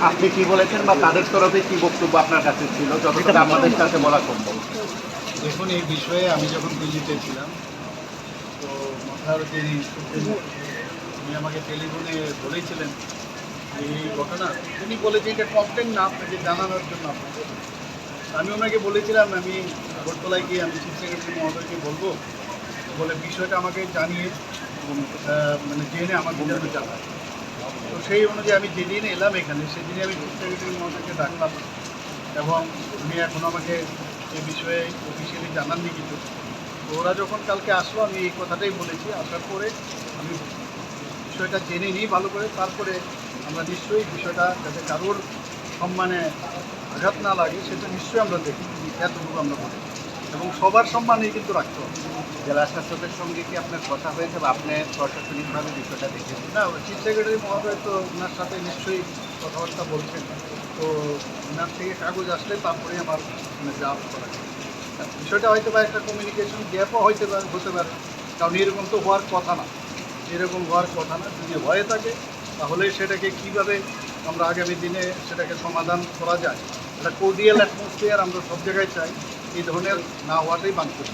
আপনি কি বলেছেন বা তাদের তরফে কি বক্তব্য আপনার কাছে ছিল? যতটা আমাদের কাছে বলা সম্ভব। দেখুন এই বিষয়ে আমি যখন দিল্লিতে ছিলাম তো মাথার যে উনি আমাকে টেলিফোনে বলেছিলেন এই ঘটনা উনি বলেছেন এটা কমপ্লেন না আপনাকে জানানোর জন্য আপনাকে। আমি ওনাকে বলেছিলাম আমি আগরতলায় গিয়ে আমি চিফ সেক্রেটারি মহোদয়কে বলব বলে বিষয়টা আমাকে জানিয়ে মানে জেনে আমার জন্য জানায় তো সেই অনুযায়ী আমি যেদিন এলাম এখানে, সেদিনই আমি চিফ সেক্রেটারি মহোদয়কে ডাকলাম এবং উনি এখন আমাকে এ বিষয়ে অফিসিয়ালি জানাননি কিছু। ওরা যখন কালকে আসলো, আমি এই কথাটাই বলেছি। আসার পরে আমি বিষয়টা জেনে নিই ভালো করে। তারপরে আমরা নিশ্চয়ই বিষয়টা যাতে কারোর সম্মানে আঘাত না লাগে, সেটা নিশ্চয়ই আমরা দেখি, এতটুকু আমরা বলি। এবং সবার সম্মানেই কিন্তু রাখতে হবে। জেলা শাসকের সঙ্গে কি আপনার কথা হয়েছে বা আপনি প্রশাসনিকভাবে বিষয়টা দেখেছেন? না, চিফ সেক্রেটারি মহোদয় তো ওনার সাথে নিশ্চয়ই কথাবার্তা বলছেন। তো ওনার থেকে কাগজ আসলে তারপরে আমার মানে যা করা বিষয়টা হয়তো বা একটা কমিউনিকেশন গ্যাপও হইতে পারে, হতে পারে। কারণ এরকম তো হওয়ার কথা না। এরকম হওয়ার কথা না। যদি হয়ে থাকে, তাহলে সেটাকে কীভাবে আমরা আগামী দিনে সেটাকে সমাধান করা যায়? একটা কোডিয়াল অ্যাটমসফিয়ার আমরা সব জায়গায় চাই এই ধরনের না হওয়াটাই বাঞ্ছিত